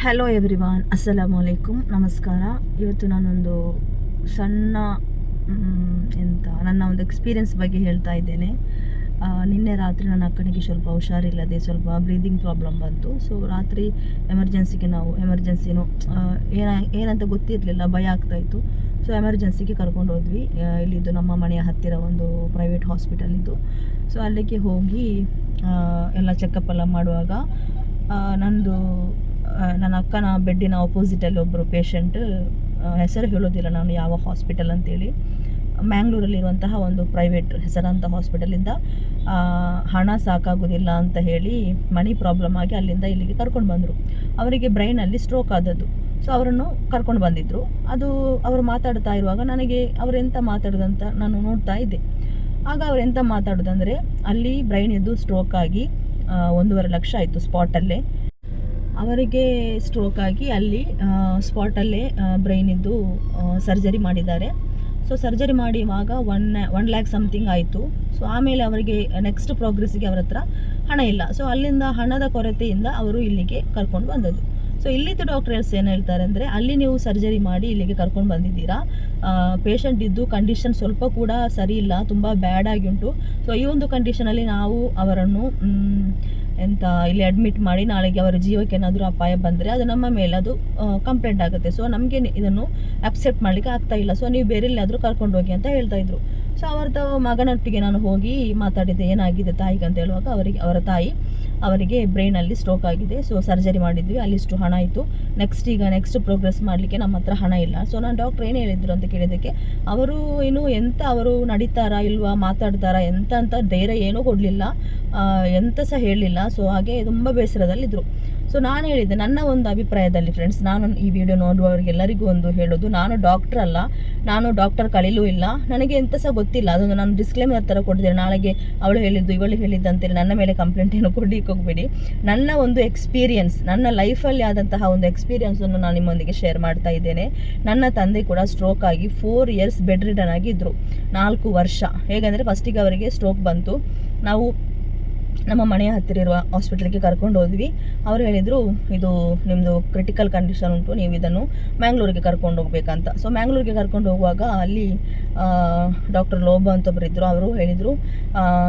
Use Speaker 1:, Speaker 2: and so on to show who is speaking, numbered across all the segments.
Speaker 1: Hello everyone ಅಸ್ಸಲಾಮು ಅಲೈಕುಮ್ ನಮಸ್ಕಾರ ಇವತ್ತು ನಾನೊಂದು ಸಣ್ಣ ಎಂತ, ನನ್ನ ಒಂದು ಎಕ್ಸ್ಪೀರಿಯನ್ಸ್ ಬಗ್ಗೆ ಹೇಳ್ತಾ ಇದ್ದೇನೆ. ನಿನ್ನೆ ರಾತ್ರಿ ನನ್ನ ಅಕ್ಕನಿಗೆ ಸ್ವಲ್ಪ ಹುಷಾರಿಲ್ಲದೆ ಸ್ವಲ್ಪ ಬ್ರೀದಿಂಗ್ ಪ್ರಾಬ್ಲಮ್ ಬಂತು. ಸೊ ರಾತ್ರಿ ಎಮರ್ಜೆನ್ಸಿಗೆ ನಾವು ಎಮರ್ಜೆನ್ಸಿನೂ ಏನ, ಏನಂತ ಗೊತ್ತಿರಲಿಲ್ಲ, ಭಯ ಆಗ್ತಾಯಿತ್ತು ಸೊ ಎಮರ್ಜೆನ್ಸಿಗೆ ಕರ್ಕೊಂಡು ಹೋದ್ವಿ. ಇಲ್ಲಿದ್ದು ನಮ್ಮ ಮನೆಯ ಹತ್ತಿರ ಒಂದು ಪ್ರೈವೇಟ್ ಹಾಸ್ಪಿಟಲ್ ಇದ್ದು. ಸೊ ಅಲ್ಲಿಗೆ ಹೋಗಿ ಎಲ್ಲ ಚೆಕಪ್ ಎಲ್ಲ ಮಾಡುವಾಗ ನಂದು ನನ್ನ ಅಕ್ಕನ ಬೆಡ್ಡಿನ ಅಪೋಸಿಟಲ್ಲಿ ಒಬ್ಬರು ಪೇಷಂಟ್ ಹೆಸರು ಹೇಳೋದಿಲ್ಲ ನಾನು ಯಾವ ಹಾಸ್ಪಿಟಲ್ ಅಂತೇಳಿ. ಮ್ಯಾಂಗ್ಳೂರಲ್ಲಿರುವಂತಹ ಒಂದು ಪ್ರೈವೇಟ್ ಹೆಸರಂತ ಹಾಸ್ಪಿಟಲಿಂದ ಹಣ ಸಾಕಾಗೋದಿಲ್ಲ ಅಂತ ಹೇಳಿ ಮನಿ ಪ್ರಾಬ್ಲಮ್ ಆಗಿ ಅಲ್ಲಿಂದ ಇಲ್ಲಿಗೆ ಕರ್ಕೊಂಡು ಬಂದರು. ಅವರಿಗೆ ಬ್ರೈನಲ್ಲಿ ಸ್ಟ್ರೋಕ್ ಆದದ್ದು. ಸೊ ಅವರನ್ನು ಕರ್ಕೊಂಡು ಬಂದಿದ್ದರು ಅದು ಅವರು ಮಾತಾಡ್ತಾ ಇರುವಾಗ ನನಗೆ ಅವರು ಎಂತ ಮಾತಾಡೋದಂತ ನಾನು ನೋಡ್ತಾ ಇದ್ದೆ. ಆಗ ಅವ್ರು ಎಂತ ಮಾತಾಡೋದಂದರೆ, ಅಲ್ಲಿ ಬ್ರೈನ್ ಇದ್ದು ಸ್ಟ್ರೋಕ್ ಆಗಿ ಒಂದೂವರೆ ಲಕ್ಷ ಆಯಿತು ಸ್ಪಾಟಲ್ಲೇ ಅವರಿಗೆ ಸ್ಟ್ರೋಕ್ ಆಗಿ ಅಲ್ಲಿ ಸ್ಪಾಟಲ್ಲೇ ಬ್ರೈನಿದ್ದು ಸರ್ಜರಿ ಮಾಡಿದ್ದಾರೆ. ಸೊ ಸರ್ಜರಿ ಮಾಡುವಾಗ ಒನ್ ಒನ್ ಲ್ಯಾಕ್ ಸಮಥಿಂಗ್ ಆಯಿತು. ಸೊ ಆಮೇಲೆ ಅವರಿಗೆ ನೆಕ್ಸ್ಟ್ ಪ್ರೋಗ್ರೆಸ್ಸಿಗೆ ಅವರ ಹತ್ರ ಹಣ ಇಲ್ಲ. ಸೊ ಅಲ್ಲಿಂದ ಹಣದ ಕೊರತೆಯಿಂದ ಅವರು ಇಲ್ಲಿಗೆ ಕರ್ಕೊಂಡು ಬಂದದ್ದು. ಸೊ ಇಲ್ಲಿದ್ದು ಡಾಕ್ಟರ್ಸ್ ಏನು ಹೇಳ್ತಾರೆ ಅಂದರೆ, ಅಲ್ಲಿ ನೀವು ಸರ್ಜರಿ ಮಾಡಿ ಇಲ್ಲಿಗೆ ಕರ್ಕೊಂಡು ಬಂದಿದ್ದೀರಾ. ಪೇಷಂಟ್ ಇದ್ದು ಕಂಡೀಷನ್ ಸ್ವಲ್ಪ ಕೂಡ ಸರಿ ಇಲ್ಲ, ತುಂಬ ಬ್ಯಾಡ್ ಆಗಿ ಉಂಟು. ಸೊ ಈ ಒಂದು ಕಂಡೀಷನಲ್ಲಿ ನಾವು ಅವರನ್ನು ಎಂತ ಇಲ್ಲಿ ಅಡ್ಮಿಟ್ ಮಾಡಿ ನಾಳೆಗೆ ಅವರ ಜೀವಕ್ಕೆ ಏನಾದರೂ ಅಪಾಯ ಬಂದರೆ ಅದು ನಮ್ಮ ಮೇಲೆ ಅದು ಕಂಪ್ಲೇಂಟ್ ಆಗುತ್ತೆ. ಸೊ ನಮಗೆ ಇದನ್ನು ಅಕ್ಸೆಪ್ಟ್ ಮಾಡಲಿಕ್ಕೆ ಆಗ್ತಾ ಇಲ್ಲ. ಸೊ ನೀವು ಬೇರೆ ಎಲ್ಲಾದರೂ ಕರ್ಕೊಂಡು ಹೋಗಿ ಅಂತ ಹೇಳ್ತಾ ಇದ್ರು. ಸೊ ಅವರದ್ದು ಮಗನೊಟ್ಟಿಗೆ ನಾನು ಹೋಗಿ ಮಾತಾಡಿದ್ದೆ, ಏನಾಗಿದೆ ತಾಯಿಗೆ ಅಂತ ಹೇಳುವಾಗ ಅವರಿಗೆ, ಅವರ ತಾಯಿ ಅವರಿಗೆ ಬ್ರೈನಲ್ಲಿ ಸ್ಟ್ರೋಕ್ ಆಗಿದೆ. ಸೊ ಸರ್ಜರಿ ಮಾಡಿದ್ವಿ, ಅಲ್ಲಿಷ್ಟು ಹಣ ಇತ್ತು. ನೆಕ್ಸ್ಟ್ ಈಗ ನೆಕ್ಸ್ಟ್ ಪ್ರೋಗ್ರೆಸ್ ಮಾಡಲಿಕ್ಕೆ ನಮ್ಮ ಹತ್ರ ಹಣ ಇಲ್ಲ. ಸೊ ನಾನು ಡಾಕ್ಟ್ರ್ ಏನು ಹೇಳಿದ್ರು ಅಂತ ಕೇಳಿದ್ದಕ್ಕೆ, ಅವರು ಇನ್ನು ಎಂತ ಅವರು ನಡೀತಾರಾ ಇಲ್ವಾ, ಮಾತಾಡ್ತಾರಾ, ಎಂತ ಅಂತ ಧೈರ್ಯ ಏನೂ ಕೊಡಲಿಲ್ಲ. ಎಂತ ಸಹ ಹೇಳಲಿಲ್ಲ ಸೊ ಹಾಗೆ ತುಂಬ ಬೇಸರದಲ್ಲಿದ್ದರು ಸೊ ನಾನು ಹೇಳಿದ್ದೆ, ನನ್ನ ಒಂದು ಅಭಿಪ್ರಾಯದಲ್ಲಿ ಫ್ರೆಂಡ್ಸ್ ನಾನು ಈ ವಿಡಿಯೋ ನೋಡುವವರಿಗೆಲ್ಲರಿಗೂ ಒಂದು ಹೇಳೋದು, ನಾನು ಡಾಕ್ಟರ್ ಅಲ್ಲ, ನಾನು ಡಾಕ್ಟರ್ ಕಳೀಲೂ ಇಲ್ಲ, ನನಗೆ ಎಂತ ಸಹ ಗೊತ್ತಿಲ್ಲ, ಅದೊಂದು ನಾನು ಡಿಸ್ಕ್ಲೇಮರ್ ಥರ ಕೊಡ್ತೀನಿ. ನಾಳೆಗೆ ಅವಳು ಹೇಳಿದ್ದು, ಇವಳು ಹೇಳಿದ್ದು ಅಂತೇಳಿ ನನ್ನ ಮೇಲೆ ಕಂಪ್ಲೇಂಟ್ ಏನು ಕೊಡ್ಲಿಕ್ಕೆ ಹೋಗಬೇಡಿ ನನ್ನ ಒಂದು ಎಕ್ಸ್ಪೀರಿಯನ್ಸ್ ನನ್ನ ಲೈಫಲ್ಲಿ ಆದಂತಹ ಒಂದು ಎಕ್ಸ್ಪೀರಿಯನ್ಸನ್ನು ನಾನು ನಿಮ್ಮೊಂದಿಗೆ ಶೇರ್ ಮಾಡ್ತಾ ಇದ್ದೇನೆ. ನನ್ನ ತಂದೆ ಕೂಡ ಸ್ಟ್ರೋಕ್ ಆಗಿ ಫೋರ್ ಇಯರ್ಸ್ ಬೆಡ್ ರಿಟನ್ ಆಗಿದ್ದರು ನಾಲ್ಕು ವರ್ಷ. ಹೇಗೆಂದರೆ ಫಸ್ಟಿಗೆ ಅವರಿಗೆ ಸ್ಟ್ರೋಕ್ ಬಂತು. ನಾವು ನಮ್ಮ ಮನೆಯ ಹತ್ತಿರ ಇರುವ ಹಾಸ್ಪಿಟ್ಲಿಗೆ ಕರ್ಕೊಂಡು ಹೋದ್ವಿ. ಅವರು ಹೇಳಿದರು, ಇದು ನಿಮ್ಮದು ಕ್ರಿಟಿಕಲ್ ಕಂಡೀಷನ್ ಉಂಟು, ನೀವು ಇದನ್ನು ಮ್ಯಾಂಗ್ಳೂರಿಗೆ ಕರ್ಕೊಂಡು ಹೋಗ್ಬೇಕಂತ. ಸೊ ಮ್ಯಾಂಗ್ಳೂರಿಗೆ ಕರ್ಕೊಂಡು ಹೋಗುವಾಗ ಅಲ್ಲಿ ಡಾಕ್ಟರ್ ಲೋಬ ಅಂತ ಒಬ್ಬರು ಇದ್ದರು ಅವರು ಹೇಳಿದರು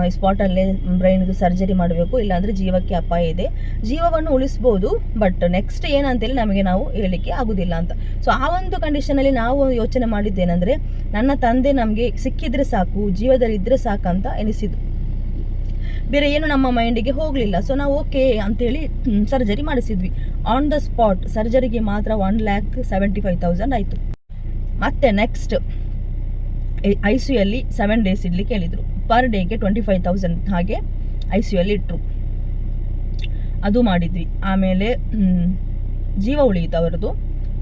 Speaker 1: ಈ ಸ್ಪಾಟಲ್ಲೇ ಬ್ರೈನ್ದು ಸರ್ಜರಿ ಮಾಡಬೇಕು, ಇಲ್ಲಾಂದರೆ ಜೀವಕ್ಕೆ ಅಪಾಯ ಇದೆ. ಜೀವವನ್ನು ಉಳಿಸ್ಬೋದು ಬಟ್ ನೆಕ್ಸ್ಟ್ ಏನಂತೇಳಿ ನಮಗೆ ನಾವು ಹೇಳಲಿಕ್ಕೆ ಆಗೋದಿಲ್ಲ ಅಂತ. ಸೊ ಆ ಒಂದು ಕಂಡೀಷನಲ್ಲಿ ನಾವು ಯೋಚನೆ ಮಾಡಿದ್ದೇನೆಂದರೆ, ನನ್ನ ತಂದೆ ನಮಗೆ ಸಿಕ್ಕಿದ್ರೆ ಸಾಕು ಜೀವದಲ್ಲಿ ಸಾಕು ಸಾಕಂತ ಎನಿಸಿದ್ದು. ಬೇರೆ ಏನು ನಮ್ಮ ಮೈಂಡಿಗೆ ಹೋಗಲಿಲ್ಲ. ಸೊ ನಾವು ಓಕೆ ಅಂತೇಳಿ ಸರ್ಜರಿ ಮಾಡಿಸಿದ್ವಿ. ಆನ್ ದ ಸ್ಪಾಟ್ ಸರ್ಜರಿಗೆ ಮಾತ್ರ one lakh seventy five thousand ಆಯಿತು. ಮತ್ತೆ ನೆಕ್ಸ್ಟ್ ಐ ಸಿ ಯಲ್ಲಿ ಸೆವೆನ್ ಡೇಸ್ ಇಡ್ಲಿಕ್ಕೆ ಹೇಳಿದರು. ಪರ್ ಡೇಗೆ ಟ್ವೆಂಟಿ ಫೈವ್ ತೌಸಂಡ್ ಹಾಗೆ ಐ ಸಿ ಯಲ್ಲಿ ಇಟ್ಟರು ಅದು ಮಾಡಿದ್ವಿ. ಆಮೇಲೆ ಜೀವ ಉಳಿಯಿತು ಅವರದು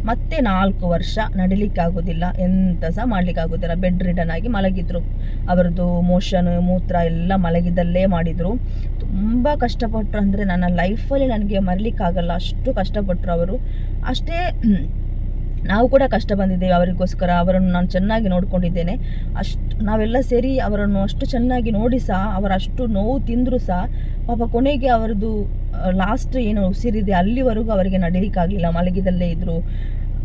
Speaker 1: ಮತ್ತೆ ನಾಲ್ಕು ವರ್ಷ ನಡಿಲಿಕ್ಕಾಗೋದಿಲ್ಲ. ಎಂತ ಸಹ ಮಾಡ್ಲಿಕ್ಕಾಗೋದಿಲ್ಲ. ಬೆಡ್ ರಿಡನ್ ಆಗಿ ಮಲಗಿದ್ರು. ಅವರದ್ದು ಮೋಷನ್ ಮೂತ್ರ ಎಲ್ಲ ಮಲಗಿದಲ್ಲೇ ಮಾಡಿದರು. ತುಂಬ ಕಷ್ಟಪಟ್ಟರು ಅಂದರೆ ನನ್ನ ಲೈಫಲ್ಲಿ ನನಗೆ ಮರಲಿಕ್ಕಾಗಲ್ಲ. ಅಷ್ಟು ಕಷ್ಟಪಟ್ಟರು ಅವರು. ಅಷ್ಟೇ, ನಾವು ಕೂಡ ಕಷ್ಟ ಬಂದಿದ್ದೇವೆ ಅವರಿಗೋಸ್ಕರ. ಅವರನ್ನು ನಾನು ಚೆನ್ನಾಗಿ ನೋಡಿಕೊಂಡಿದ್ದೇನೆ. ಅಷ್ಟು, ನಾವೆಲ್ಲ ಸೇರಿ ಅವರನ್ನು ಅಷ್ಟು ಚೆನ್ನಾಗಿ ನೋಡಿ ಸಹ ಅವರ ಅಷ್ಟು ನೋವು ತಿಂದರೂ ಸಹ, ಪಾಪ ಕೊನೆಗೆ ಅವರದ್ದು ಲಾಸ್ಟ್ ಏನು ಉಸಿರಿದೆ ಅಲ್ಲಿವರೆಗೂ ಅವರಿಗೆ ನಡೀಲಿಕ್ಕಾಗಲಿಲ್ಲ, ಮಲಗಿದಲ್ಲೇ ಇದ್ದರು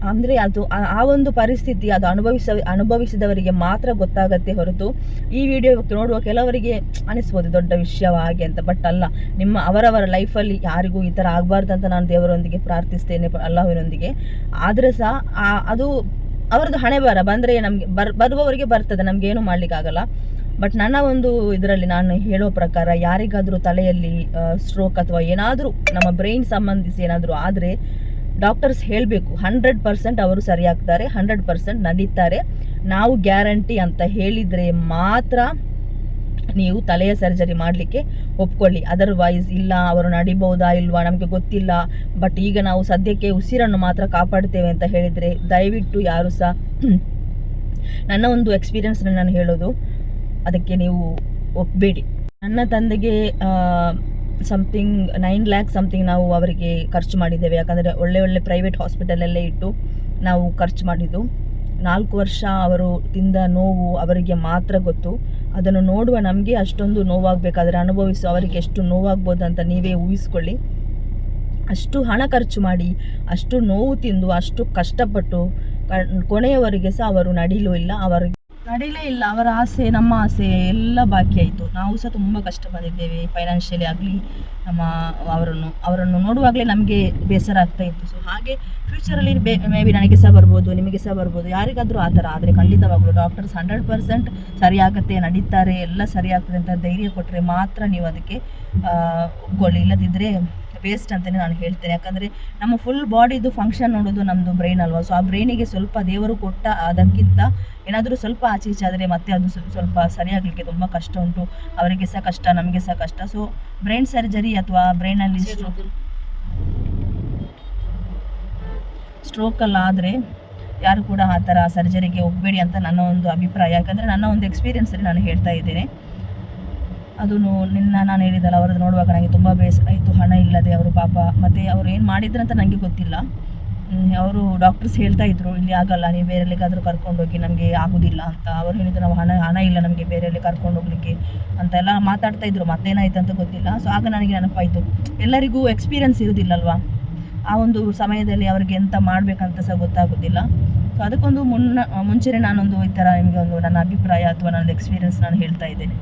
Speaker 1: ಅಂದರೆ ಅದು ಆ- ಒಂದು ಪರಿಸ್ಥಿತಿ ಅದು ಅನುಭವಿಸ, ಅನುಭವಿಸಿದವರಿಗೆ ಮಾತ್ರ ಗೊತ್ತಾಗತ್ತೆ ಹೊರತು ಈ ವಿಡಿಯೋ ನೋಡುವ ಕೆಲವರಿಗೆ ಅನಿಸ್ಬೋದು ದೊಡ್ಡ ವಿಷಯ ಹಾಗೆ ಅಂತ. ಬಟ್ ಅಲ್ಲ, ನಿಮ್ಮ ಅವರವರ ಲೈಫಲ್ಲಿ ಯಾರಿಗೂ ಈ ಥರ ಆಗಬಾರ್ದು ಅಂತ ನಾನು ದೇವರೊಂದಿಗೆ ಪ್ರಾರ್ಥಿಸ್ತೇನೆ, ಅಲ್ಲಾಹ್ವಿನೊಂದಿಗೆ. ಆದರೆ ಸಹ ಅದು ಅವರದ್ದು ಹಣೆ ಬರ ಬಂದರೆ ನಮಗೆ ಬರ್, ಬರುವವರಿಗೆ ಬರ್ತದೆ ನಮಗೇನು ಮಾಡ್ಲಿಕ್ಕಾಗಲ್ಲ. ಬಟ್ ನನ್ನ ಒಂದು ಇದರಲ್ಲಿ ನಾನು ಹೇಳೋ ಪ್ರಕಾರ ಯಾರಿಗಾದರೂ ತಲೆಯಲ್ಲಿ ಸ್ಟ್ರೋಕ್ ಅಥವಾ ಏನಾದರೂ ನಮ್ಮ ಬ್ರೈನ್ ಸಂಬಂಧಿಸಿ ಏನಾದರೂ ಆದರೆ ಡಾಕ್ಟರ್ಸ್ ಹೇಳಬೇಕು ಹಂಡ್ರೆಡ್ ಪರ್ಸೆಂಟ್ ಅವರು ಸರಿಯಾಗ್ತಾರೆ ಹಂಡ್ರೆಡ್ ಪರ್ಸೆಂಟ್ ನಡೀತಾರೆ. ನಾವು ಗ್ಯಾರಂಟಿ ಅಂತ ಹೇಳಿದರೆ ಮಾತ್ರ ನೀವು ತಲೆಯ ಸರ್ಜರಿ ಮಾಡಲಿಕ್ಕೆ ಒಪ್ಕೊಳ್ಳಿ. ಅದರ್ವೈಸ್ ಇಲ್ಲ, ಅವರು ನಡಿಬಹುದಾ ಇಲ್ವಾ ನಮಗೆ ಗೊತ್ತಿಲ್ಲ. ಬಟ್ ಈಗ ನಾವು ಸದ್ಯಕ್ಕೆ ಉಸಿರನ್ನು ಮಾತ್ರ ಕಾಪಾಡ್ತೇವೆ ಅಂತ ಹೇಳಿದರೆ ದಯವಿಟ್ಟು ಯಾರು ಸಹ ನನ್ನ ಒಂದು ಎಕ್ಸ್ಪೀರಿಯನ್ಸ್ನ ನಾನು ಹೇಳೋದು ಅದಕ್ಕೆ ನೀವು ಒಪ್ಪಬೇಡಿ ನನ್ನ ತಂದೆಗೆ ಸಮಥಿಂಗ್ ನೈನ್ ಲ್ಯಾಕ್ ಸಮಥಿಂಗ್ ನಾವು ಅವರಿಗೆ ಖರ್ಚು ಮಾಡಿದ್ದೇವೆ. ಯಾಕಂದರೆ ಒಳ್ಳೆ ಒಳ್ಳೆ ಪ್ರೈವೇಟ್ ಹಾಸ್ಪಿಟಲಲ್ಲೇ ಇಟ್ಟು ನಾವು ಖರ್ಚು ಮಾಡಿದ್ದು. ನಾಲ್ಕು ವರ್ಷ ಅವರು ತಿಂದ ನೋವು ಅವರಿಗೆ ಮಾತ್ರ ಗೊತ್ತು. ಅದನ್ನು ನೋಡುವ ನಮಗೆ ಅಷ್ಟೊಂದು ನೋವಾಗಬೇಕಾದ್ರೆ ಅನುಭವಿಸೋ ಅವರಿಗೆ ಎಷ್ಟು ನೋವಾಗ್ಬೋದು ಅಂತ ನೀವೇ ಊಹಿಸ್ಕೊಳ್ಳಿ. ಅಷ್ಟು ಹಣ ಖರ್ಚು ಮಾಡಿ, ಅಷ್ಟು ನೋವು ತಿಂದು, ಅಷ್ಟು ಕಷ್ಟಪಟ್ಟು ಕೊನೆಯವರೆಗೆ ಸಹ ಅವರು ನಡೀಲೂ ಇಲ್ಲ. ಅವರಿಗೆ ನಡೀಲೇ ಇಲ್ಲ, ಅವರ ಆಸೆ, ನಮ್ಮ ಆಸೆ ಎಲ್ಲ ಬಾಕಿ ಆಯಿತು. ನಾವು ಸಹ ತುಂಬ ಕಷ್ಟ ಬಂದಿದ್ದೇವೆ ಫೈನಾನ್ಷಿಯಲಿ ಆಗಲಿ, ನಮ್ಮ ಅವರನ್ನು ಅವರನ್ನು ನೋಡುವಾಗಲೇ ನಮಗೆ ಬೇಸರ ಆಗ್ತಾ ಇತ್ತು. ಸೊ ಹಾಗೆ ಫ್ಯೂಚರಲ್ಲಿ ಬೇ ಮೇ ಬಿ ನನಗೆ ಸಹ ಬರ್ಬೋದು, ನಿಮಗೆ ಸಹ ಬರ್ಬೋದು, ಯಾರಿಗಾದರೂ ಆ ಥರ ಆದರೆ ಖಂಡಿತವಾಗಲೂ ಡಾಕ್ಟರ್ಸ್ ಹಂಡ್ರೆಡ್ ಪರ್ಸೆಂಟ್ ಸರಿಯಾಗತ್ತೆ, ನಡೀತಾರೆ, ಎಲ್ಲ ಸರಿಯಾಗ್ತದೆ ಅಂತ ಧೈರ್ಯ ಕೊಟ್ಟರೆ ಮಾತ್ರ ನೀವು ಅದಕ್ಕೆ ಒಪ್ಕೊಳ್ಳಿ ಇಲ್ಲದಿದ್ದರೆ ವೇಸ್ಟ್ ಅಂತಲೇ ನಾನು ಹೇಳ್ತೇನೆ. ಯಾಕಂದರೆ ನಮ್ಮ ಫುಲ್ ಬಾಡಿದು ಫಂಕ್ಷನ್ ನೋಡೋದು ನಮ್ಮದು ಬ್ರೈನ್ ಅಲ್ವಾ? ಸೊ ಆ ಬ್ರೈನಿಗೆ ಸ್ವಲ್ಪ ದೇವರು ಕೊಟ್ಟ ಅದಕ್ಕಿಂತ ಏನಾದರೂ ಸ್ವಲ್ಪ ಆಚೆ ಈಚೆ ಆದರೆ ಮತ್ತೆ ಅದು ಸ್ವ- ಸ್ವಲ್ಪ ಸರಿಯಾಗಲಿಕ್ಕೆ ತುಂಬ ಕಷ್ಟ ಉಂಟು. ಅವರಿಗೆ ಸಹ ಕಷ್ಟ ನಮಗೆ ಸಹ ಕಷ್ಟ. ಸೊ ಬ್ರೈನ್ ಸರ್ಜರಿ ಅಥವಾ ಬ್ರೈನಲ್ಲಿ ಸ್ಟ್ರೋಕ್ ಸ್ಟ್ರೋಕಲ್ಲಾದರೆ ಯಾರು ಕೂಡ ಆ ಥರ ಸರ್ಜರಿಗೆ ಹೋಗಬೇಡಿ ಅಂತ ನನ್ನ ಒಂದು ಅಭಿಪ್ರಾಯ. ಯಾಕಂದರೆ ನನ್ನ ಒಂದು ಎಕ್ಸ್ಪೀರಿಯನ್ಸಲ್ಲಿ ನಾನು ಹೇಳ್ತಾ ಇದ್ದೇನೆ. ಅದು ನಿನ್ನ ನಾನು ಹೇಳಿದ್ದಲ್ಲ, ಅವರದ್ದು ನೋಡುವಾಗ ನನಗೆ ತುಂಬ ಬೇಸರ ಆಯಿತು, ಹಣ ಇಲ್ಲದೆ ಅವರು ಪಾಪ. ಮತ್ತು ಅವರು ಏನು ಮಾಡಿದ್ರು ಅಂತ ನನಗೆ ಗೊತ್ತಿಲ್ಲ. ಅವರು ಡಾಕ್ಟರ್ಸ್ ಹೇಳ್ತಾ ಇದ್ರು, ಇಲ್ಲಿ ಆಗಲ್ಲ, ನೀವು ಬೇರೆ ಎಲ್ಲಿಗಾದರೂ ಕರ್ಕೊಂಡೋಗಿ ನಮಗೆ ಆಗೋದಿಲ್ಲ ಅಂತ. ಅವರು ಹೇಳಿದ್ರು, ನಾವು ಹಣ ಹಣ ಇಲ್ಲ, ನಮಗೆ ಬೇರೆ ಎಲ್ಲಿ ಕರ್ಕೊಂಡು ಹೋಗ್ಲಿಕ್ಕೆ. ಅಂತೆಲ್ಲ ಮಾತಾಡ್ತಾ ಇದ್ರು, ಮತ್ತೇನಾಯ್ತು ಅಂತ ಗೊತ್ತಿಲ್ಲ. ಸೊ ಆಗ ನನಗೆ ನೆನಪಾಯಿತು. ಎಲ್ಲರಿಗೂ ಎಕ್ಸ್ಪೀರಿಯನ್ಸ್ ಇರೋದಿಲ್ಲಲ್ವಾ? ಆ ಒಂದು ಸಮಯದಲ್ಲಿ ಅವ್ರಿಗೆ ಎಂತ ಮಾಡಬೇಕಂತ ಸಹ ಗೊತ್ತಾಗೋದಿಲ್ಲ. ಸೊ ಅದಕ್ಕೊಂದು ಮುನ್ನ, ಮುಂಚೆನೇ ನಾನೊಂದು ಈ ಥರ ನಿಮಗೆ ಒಂದು ನನ್ನ ಅಭಿಪ್ರಾಯ ಅಥವಾ ನನ್ನ ಎಕ್ಸ್ಪೀರಿಯನ್ಸ್ ನಾನು ಹೇಳ್ತಾ ಇದ್ದೇನೆ.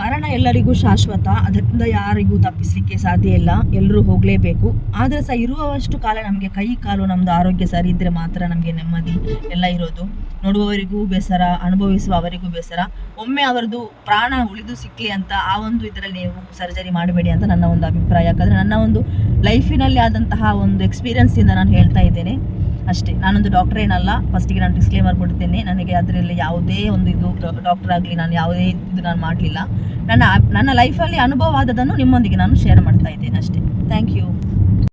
Speaker 1: ಮರಣ ಎಲ್ಲರಿಗೂ ಶಾಶ್ವತ, ಅದರಿಂದ ಯಾರಿಗೂ ತಪ್ಪಿಸಲಿಕ್ಕೆ ಸಾಧ್ಯ ಇಲ್ಲ, ಎಲ್ಲರೂ ಹೋಗಲೇಬೇಕು. ಆದರೆ ಸಹ ಇರುವವಷ್ಟು ಕಾಲ ನಮಗೆ ಕೈ, ಕಾಲು ನಮ್ಮದು ಆರೋಗ್ಯ ಸರಿ ಇದ್ದರೆ ಮಾತ್ರ ನಮಗೆ ನೆಮ್ಮದಿ ಎಲ್ಲ ಇರೋದು. ನೋಡುವವರಿಗೂ ಬೇಸರ ಅನುಭವಿಸುವ ಅವರಿಗೂ ಬೇಸರ. ಒಮ್ಮೆ ಅವರದು ಪ್ರಾಣ ಉಳಿದು ಸಿಕ್ಕಲಿ ಅಂತ ಆ ಒಂದು ಇದರಲ್ಲಿ ನೀವು ಸರ್ಜರಿ ಮಾಡಬೇಡಿ ಅಂತ ನನ್ನ ಒಂದು ಅಭಿಪ್ರಾಯ. ಯಾಕಂದರೆ ನನ್ನ ಒಂದು ಲೈಫಿನಲ್ಲಿ ಆದಂತಹ ಒಂದು ಎಕ್ಸ್ಪೀರಿಯನ್ಸಿಂದ ನಾನು ಹೇಳ್ತಾ ಇದ್ದೇನೆ. ಅಷ್ಟೇ. ನಾನೊಂದು ಡಾಕ್ಟರ್ ಏನಲ್ಲ ಫಸ್ಟಿಗೆ ನಾನು ಡಿಸ್ಕ್ಲೇಮರ್ ಕೊಡ್ತೇನೆ. ನನಗೆ ಅದರಲ್ಲಿ ಯಾವುದೇ ಒಂದು ಇದು ಡಾಕ್ಟರ್ ಆಗಲಿ, ನಾನು ಯಾವುದೇ ಇದು ನಾನು ಮಾಡಲಿಲ್ಲ. ನನ್ನ ನನ್ನ ಲೈಫಲ್ಲಿ ಅನುಭವ ಆದದನ್ನು ನಿಮ್ಮೊಂದಿಗೆ ನಾನು ಶೇರ್ ಮಾಡ್ತಾ ಇದ್ದೇನೆ ಅಷ್ಟೇ. Thank you